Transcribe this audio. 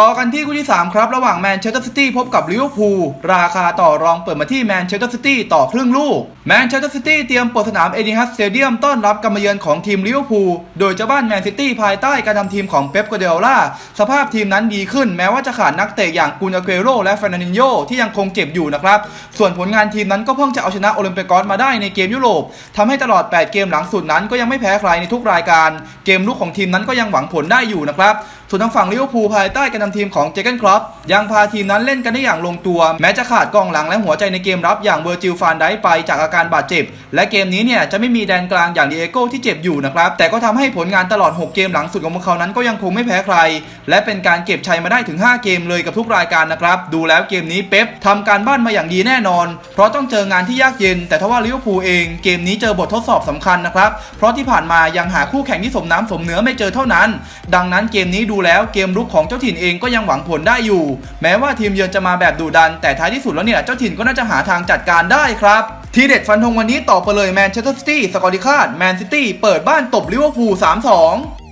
ต่อกันที่คู่ที่ 3 ครับ ระหว่างแมนเชสเตอร์ซิตี้พบกับลิเวอร์พูลราคาต่อรองเปิดมาที่แมนเชสเตอร์ซิตี้ต่อครึ่งลูกแมนเชสเตอร์ซิตี้เตรียมเปิดสนามเอดิฮัสสเตเดียมต้อนรับการมาเยือนของทีมลิเวอร์พูลโดยเจ้าบ้านแมนซิตี้ภายใต้การทำทีมของเป๊ปกัวเดล่าสภาพทีมนั้นดีขึ้นแม้ว่าจะขาดนักเตะอย่างกุนอาเกโรและเฟรนันินโยที่ยังคงเจ็บอยู่นะครับส่วนผลงานทีมนั้นก็เพิ่งจะเอาชนะโอลิมเปกอสมาได้ในเกมยุโรปทำให้ตลอด 8 เกมหลังสุดนั้นก็ยังไม่แพ้ใครในทุกรายการ เกมลุกของทีมนั้นก็ยังหวังผลได้อยู่นะครับ ส่วนทางฝั่งลิเวอร์พูลภายใต้การนำทีมของเจเกนครอปยังพาทีมนั้นเล่นกันได้อย่างลงตัว แม้จะขาดกองหลังและหัวใจในเกมรับอย่างเวอร์จิลฟานไดไปจากอาการบาดเจ็บ และเกมนี้เนี่ยจะไม่มีแดนกลางอย่างดิเอโก้ที่เจ็บอยู่นะครับแต่ก็ทำให้ผลงานตลอด 6 เกมหลังสุดของพวกเขานั้นก็ยังคงไม่แพ้ใคร และเป็นการเก็บชัยมาได้ถึง 5 เกมเลยกับทุกรายการนะครับดูแล้วเกมนี้เป๊ปทำการบ้านมาอย่างดีแน่นอน เพราะต้องเจองานที่ยากเย็น แต่ทว่าลิเวอร์พูลเองเกมนี้เจอบททดสอบสำคัญนะครับเพราะที่ผ่านมายังหาคู่แข่งที่สมน้ำสมเนื้อไม่เจอเท่านั้น ดังนั้นเกมนี้ดูแล้วเกมรุกของเจ้าถิ่นเองก็ยังหวังผลได้อยู่ แม้ว่าทีมเยือนจะมาแบบดุดัน แต่ท้ายที่สุดแล้วเนี่ยเจ้าถิ่นก็น่าจะหาทางจัดการได้ครับทีเด็ดฟันธงวันนี้ต่อไปเลยแมนเชสเตอร์ซิตี้สกอร์ดิคาดแมนซิตี้เปิดบ้านตบลิเวอร์พูล3-2